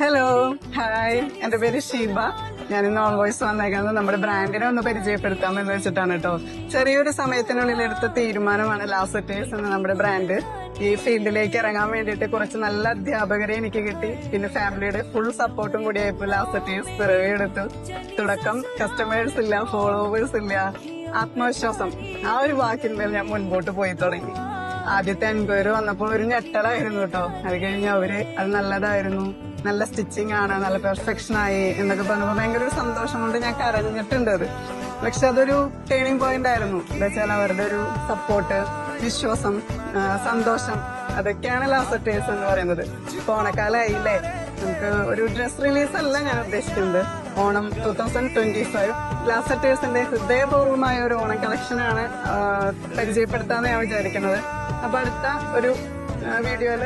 Hello hi എന്റെ പേര് ഷീബ. ഞാൻ ഇന്ന് ഓൺ വോയിസ് വന്നേക്കുന്നത് നമ്മുടെ ബ്രാൻഡിനെ ഒന്ന് പരിചയപ്പെടുത്താം എന്ന് വെച്ചിട്ടാണ് കേട്ടോ. ചെറിയൊരു സമയത്തിനുള്ളിൽ എടുത്ത തീരുമാനമാണ് ലാസറ്റേഴ്സ് എന്ന നമ്മുടെ ബ്രാൻഡ്. ഈ ഫീൽഡിലേക്ക് ഇറങ്ങാൻ വേണ്ടിയിട്ട് കുറച്ച് നല്ല അധ്യാപകരെ എനിക്ക് കിട്ടി. പിന്നെ ഫാമിലിയുടെ ഫുൾ സപ്പോർട്ടും കൂടി ആയപ്പോൾ ലാസറ്റേഴ്സ് പിറവിയെടുത്തു തുടക്കം കസ്റ്റമേഴ്സ് ഇല്ല ഫോളോവേഴ്സ് ഇല്ല ആത്മവിശ്വാസം. ആ ഒരു വാക്കിന്മേൽ ഞാൻ മുൻപോട്ട് പോയി തുടങ്ങി. ആദ്യത്തെ എൻക്വയറി വന്നപ്പോൾ ഒരു ഞെട്ടലായിരുന്നു കേട്ടോ. അത് കഴിഞ്ഞ് അവർ അത് നല്ലതായിരുന്നു. നല്ല സ്റ്റിച്ചിങ് ആണ് നല്ല പെർഫെക്ഷൻ ആയി എന്നൊക്കെ പറഞ്ഞപ്പോൾ ഭയങ്കര ഒരു സന്തോഷം കൊണ്ട് ഞാൻ കരഞ്ഞിട്ടുണ്ട് അത്. പക്ഷെ അതൊരു ടേണിംഗ് പോയിന്റ് ആയിരുന്നു. എന്താ വെച്ചാൽ അവരുടെ ഒരു സപ്പോർട്ട് വിശ്വാസം സന്തോഷം അതൊക്കെയാണ് ലാസറ്റേഴ്സ് എന്ന് പറയുന്നത്. ഇപ്പൊ ഓണക്കാലായില്ലേ നമുക്ക് ഒരു ഡ്രസ് റിലീസ് അല്ല ഞാൻ ഉദ്ദേശിക്കുന്നത്. Onam two thousand twenty five ലാസറ്റേഴ്സിന്റെ ഹൃദയപൂർവമായ ഒരു ഓണം കളക്ഷനാണ് പരിചയപ്പെടുത്താന്ന് ഞാൻ വിചാരിക്കുന്നത്. അപ്പൊ അടുത്ത ഒരു വീഡിയോയിൽ